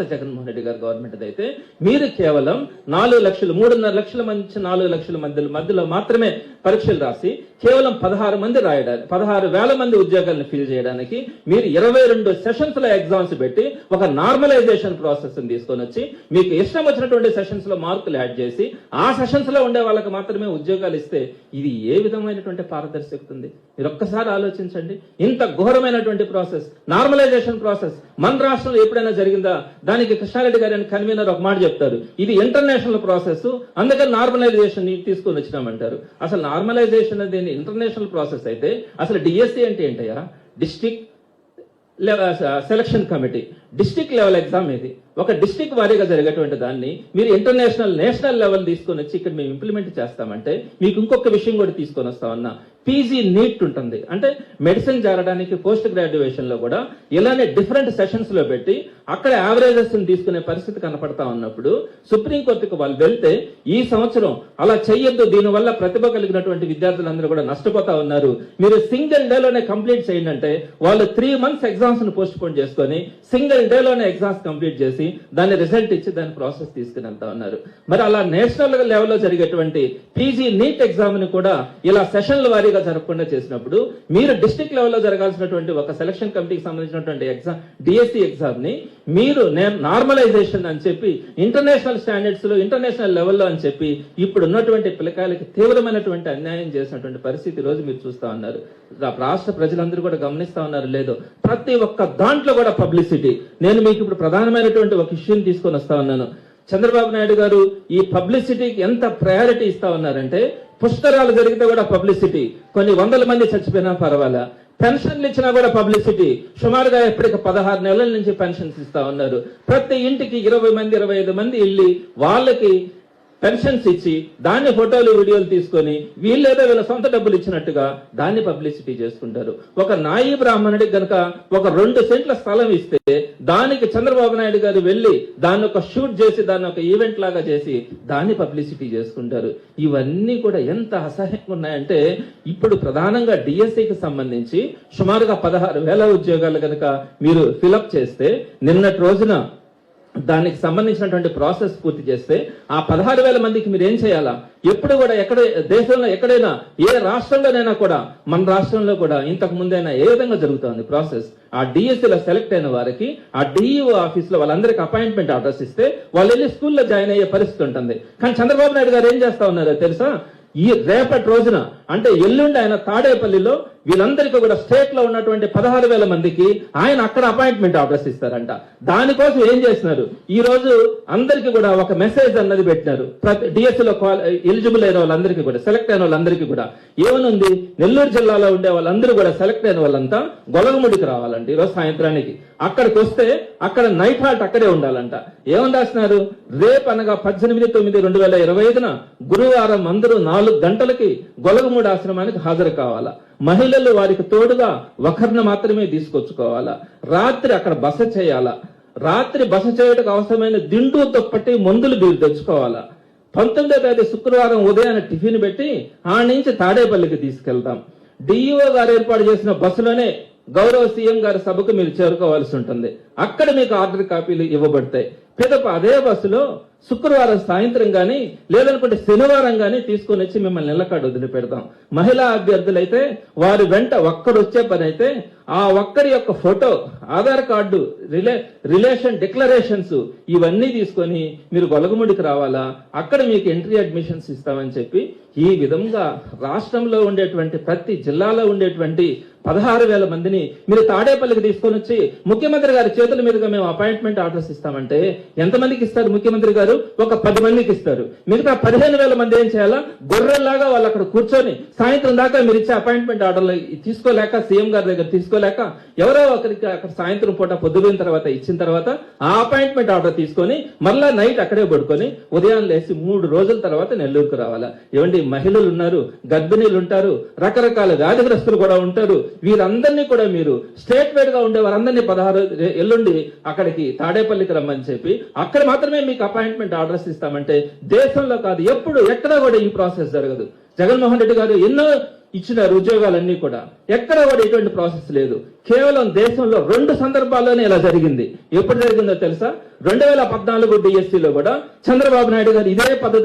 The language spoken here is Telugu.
పాత జగన్మోహన్ రెడ్డి గారి గవర్నమెంట్ అయితే మీరు కేవలం నాలుగు లక్షలు మూడున్నర లక్షల మంది నాలుగు లక్షల మంది మధ్యలో మాత్రమే పరీక్షలు రాసి కేవలం పదహారు మంది రాయడానికి పదహారు వేల మంది ఉద్యోగాలను ఫిల్ చేయడానికి మీరు ఇరవై రెండు సెషన్స్లో ఎగ్జామ్స్ పెట్టి ఒక నార్మలైజేషన్ ప్రాసెస్ తీసుకొని వచ్చి మీకు ఇష్టం వచ్చినటువంటి సెషన్స్లో మార్కులు యాడ్ చేసి ఆ సెషన్స్లో ఉండే వాళ్ళకి మాత్రమే ఉద్యోగాలు ఇస్తే ఇది ఏ విధమైనటువంటి పారదర్శకత ఉంది? మీరు ఒక్కసారి ఆలోచించండి. ఇంత ఘోరమైనటువంటి ప్రాసెస్ నార్మలైజేషన్ ప్రాసెస్ మన రాష్ట్రంలో ఎప్పుడైనా జరిగిందా? దానికి కృష్ణారెడ్డి గారి అని కన్వీనర్ ఒక మాట చెప్తారు. ఇది ఇంటర్నేషనల్ ప్రాసెస్ అందుకని నార్మలైజేషన్ తీసుకొని వచ్చినామంటారు. అసలు నార్మలైజేషన్ అనేది ఇంటర్నేషనల్ ప్రాసెస్ అయితే అసలు డిఎస్సి అంటే ఏంటయ్యా? District selection committee district level exam ఇది. ఒక డిస్ట్రిక్ట్ వారీగా జరిగేటువంటి దాన్ని మీరు ఇంటర్నేషనల్ నేషనల్ లెవెల్ తీసుకొని వచ్చి ఇక్కడ మేము ఇంప్లిమెంట్ చేస్తామంటే మీకు ఇంకొక విషయం కూడా తీసుకొని వస్తామన్నా పీజీ నీట్ ఉంటుంది. అంటే మెడిసిన్ చేరడానికి పోస్ట్ గ్రాడ్యుయేషన్లో కూడా ఇలానే డిఫరెంట్ సెషన్స్లో పెట్టి అక్కడ యావరేజెస్ తీసుకునే పరిస్థితి కనపడతా ఉన్నప్పుడు సుప్రీంకోర్టుకు వాళ్ళు వెళ్తే ఈ సంవత్సరం అలా చెయ్యొద్దు. దీనివల్ల ప్రతిభ కలిగినటువంటి విద్యార్థులందరూ కూడా నష్టపోతా ఉన్నారు. మీరు సింగిల్ డే లోనే కంప్లీట్ చేయండి అంటే వాళ్ళు త్రీ మంత్స్ ఎగ్జామ్స్ను పోస్ట్ పోన్ చేసుకొని సింగిల్ డేలోనే ఎగ్జామ్స్ కంప్లీట్ చేసి దాని రిజల్ట్ ఇచ్చి దాని ప్రాసెస్ తీసుకుని వెళ్తా ఉన్నారు. మరి అలా నేషనల్ లెవెల్లో జరిగేటువంటి పీజీ నీట్ ఎగ్జామ్ని కూడా ఇలా సెషన్ల వారీగా జరగకుండా చేసినప్పుడు మీరు డిస్ట్రిక్ట్ లెవెల్లో జరగాల్సినటువంటి ఒక సెలక్షన్ కమిటీకి సంబంధించినటువంటి ఎగ్జామ్ డిఎస్సి ఎగ్జామ్ని మీరు నార్మలైజేషన్ అని చెప్పి ఇంటర్నేషనల్ స్టాండర్డ్స్లో ఇంటర్నేషనల్ లెవెల్లో అని చెప్పి ఇప్పుడు ఉన్నటువంటి పిల్లకాయలకి తీవ్రమైనటువంటి అన్యాయం చేసినటువంటి పరిస్థితి రోజు మీరు చూస్తా ఉన్నారు. రాష్ట్ర ప్రజలందరూ కూడా గమనిస్తా ఉన్నారు. లేదో ప్రతి ఒక్క దాంట్లో కూడా పబ్లిసిటీ. నేను మీకు ఇప్పుడు ప్రధానమైనటువంటి ఒక ఇష్యూని తీసుకొని వస్తా ఉన్నాను. చంద్రబాబు నాయుడు గారు ఈ పబ్లిసిటీకి ఎంత ప్రయారిటీ ఇస్తా ఉన్నారంటే పుష్కరాలు జరిగితే కూడా పబ్లిసిటీ. కొన్ని వందల మంది చచ్చిపోయినా పర్వాలా. పెన్షన్లు ఇచ్చినా కూడా పబ్లిసిటీ. సుమారుగా ఎప్పటికి పదహారు నెలల నుంచి పెన్షన్స్ ఇస్తా ఉన్నారు. ప్రతి ఇంటికి ఇరవై మంది ఇరవై ఐదు మంది వెళ్ళి వాళ్ళకి పెన్షన్స్ ఇచ్చి దాన్ని ఫోటోలు వీడియోలు తీసుకొని వీళ్ళేదో వీళ్ళ సొంత డబ్బులు ఇచ్చినట్టుగా దాన్ని పబ్లిసిటీ చేసుకుంటారు ఒక నాయి బ్రాహ్మణుడికి గనక ఒక రెండు సెంట్ల స్థలం ఇస్తే దానికి చంద్రబాబు నాయుడు గారు వెళ్ళి దాన్ని ఒక షూట్ చేసి దాన్ని ఒక ఈవెంట్ లాగా చేసి దాన్ని పబ్లిసిటీ చేసుకుంటారు. ఇవన్నీ కూడా ఎంత అసహ్యంగా ఉన్నాయంటే ఇప్పుడు ప్రధానంగా డిఎస్సికి సంబంధించి సుమారుగా పదహారు వేల ఉద్యోగాలు గనక మీరు ఫిలప్ చేస్తే నిన్నటి రోజున దానికి సంబంధించినటువంటి ప్రాసెస్ పూర్తి చేస్తే ఆ పదహారు వేల మందికి మీరు ఏం చేయాలా? ఎప్పుడు కూడా ఎక్కడ దేశంలో ఎక్కడైనా ఏ రాష్ట్రంలోనైనా కూడా మన రాష్ట్రంలో కూడా ఇంతకు ముందైనా ఏ విధంగా జరుగుతోంది ప్రాసెస్? ఆ డిఎస్సీలో సెలెక్ట్ అయిన వారికి ఆ డిఈఓ ఆఫీస్లో వాళ్ళందరికీ అపాయింట్మెంట్ ఆర్డర్స్ ఇస్తే వాళ్ళు వెళ్ళి స్కూల్లో జాయిన్ అయ్యే పరిస్థితి ఉంటుంది. కానీ చంద్రబాబు నాయుడు గారు ఏం చేస్తా ఉన్నారో తెలుసా? ఈ రేపటి రోజున అంటే ఎల్లుండి ఆయన తాడేపల్లిలో వీళ్ళందరికీ కూడా స్టేట్లో ఉన్నటువంటి పదహారు వేల మందికి ఆయన అక్కడ అపాయింట్మెంట్ ఆర్డర్స్ ఇస్తారంట. దానికోసం ఏం చేసినారు ఈ రోజు అందరికీ కూడా ఒక మెసేజ్ అన్నది పెట్టినారు. డిఎస్సీలో ఎలిజిబుల్ అయిన వాళ్ళందరికీ కూడా సెలెక్ట్ అయిన వాళ్ళందరికీ కూడా. ఏమనుంది? నెల్లూరు జిల్లాలో ఉండే వాళ్ళందరూ కూడా సెలెక్ట్ అయిన వాళ్ళంతా గొలగముడికి రావాలండి ఈరోజు సాయంత్రానికి. అక్కడికి వస్తే అక్కడ నైట్ హాల్ట్ అక్కడే ఉండాలంట. ఏమని రాసినారు? రేపు అనగా పద్దెనిమిది తొమ్మిది రెండు వేల ఇరవై ఐదున గురువారం అందరూ నాలుగు గంటలకి గొలగమూడి ఆశ్రమానికి హాజరు కావాలా? మహిళలు వారికి తోడుగా ఒకరిని మాత్రమే తీసుకొచ్చుకోవాలా? రాత్రి అక్కడ బస చేయాలా? రాత్రి బస చేయడానికి అవసరమైన దిండు దుప్పటి మందులు మీరు తెచ్చుకోవాలా? పంతొమ్మిదో తేదీ శుక్రవారం ఉదయాన్నే టిఫిన్ పెట్టి ఆ నుంచి తాడేపల్లికి తీసుకెళ్తాం డిఈఓ గారు ఏర్పాటు చేసిన బస్సులోనే గౌరవ సీఎం గారి సభకు మీరు చేరుకోవాల్సి ఉంటుంది. అక్కడ మీకు ఆర్డర్ కాపీలు ఇవ్వబడతాయి. పిదప అదే బస్సులో శుక్రవారం సాయంత్రం కానీ లేదనుకుంటే శనివారం కానీ తీసుకొని వచ్చి మిమ్మల్ని నిలకడ వదిలిపెడతాం. మహిళా అభ్యర్థులైతే వారి వెంట ఒక్కరు వచ్చే పని అయితే ఆ ఒక్కరి యొక్క ఫోటో ఆధార్ కార్డు రిలే రిలేషన్ డిక్లరేషన్స్ ఇవన్నీ తీసుకొని మీరు గొలగముడికి రావాలా? అక్కడ మీకు ఎంట్రీ అడ్మిషన్స్ ఇస్తామని చెప్పి ఈ విధంగా రాష్ట్రంలో ఉండేటువంటి ప్రతి జిల్లాలో ఉండేటువంటి పదహారు వేల మందిని మీరు తాడేపల్లికి తీసుకొని వచ్చి ముఖ్యమంత్రి గారి చేతుల మీదుగా మేము అపాయింట్మెంట్ ఆర్డర్స్ ఇస్తామంటే ఎంతమందికి ఇస్తారు ముఖ్యమంత్రి గారు? ఒక పది మందికి ఇస్తారు. మిగతా పదిహేను వేల మంది ఏం చేయాలా? గొర్రెల్లాగా వాళ్ళు అక్కడ కూర్చొని సాయంత్రం దాకా మీరు ఇచ్చే అపాయింట్మెంట్ ఆర్డర్లు తీసుకోలేక సీఎం గారి దగ్గర తీసుకోలేక ఎవరో ఒకరికి అక్కడ సాయంత్రం పూట పొద్దుపోయిన తర్వాత ఇచ్చిన తర్వాత ఆ అపాయింట్మెంట్ ఆర్డర్ తీసుకొని మళ్ళా నైట్ అక్కడే పడుకొని ఉదయం లేచి మూడు రోజుల తర్వాత నెల్లూరుకు రావాలా? ఏమండి మహిళలు ఉన్నారు గర్భిణీలు ఉంటారు రకరకాల వ్యాధిగ్రస్తులు కూడా ఉంటారు. వీరందరినీ కూడా మీరు స్టేట్ వైడ్గా ఉండే వారందరినీ పదహారు ఎల్లుండి అక్కడికి తాడేపల్లికి రమ్మని చెప్పి అక్కడ మాత్రమే మీకు అపాయింట్మెంట్ అపాయింట్మెంట్ ఆర్డర్స్ ఇస్తామంటే దేశంలో కాదు ఎప్పుడు ఎక్కడ కూడా ఈ ప్రాసెస్ జరగదు. జగన్మోహన్ రెడ్డి గారు ఎన్నో ఇచ్చిన ఉద్యోగాలన్నీ కూడా ఎక్కడ కూడా ఎటువంటి ప్రాసెస్ లేదు. కేవలం దేశంలో రెండు సందర్భాల్లోనే ఇలా జరిగింది. ఎప్పుడు జరిగిందో తెలుసా? రెండు వేల పద్నాలుగు డిఎస్సిలో కూడా చంద్రబాబు నాయుడు గారు ఇదే పద్ధతి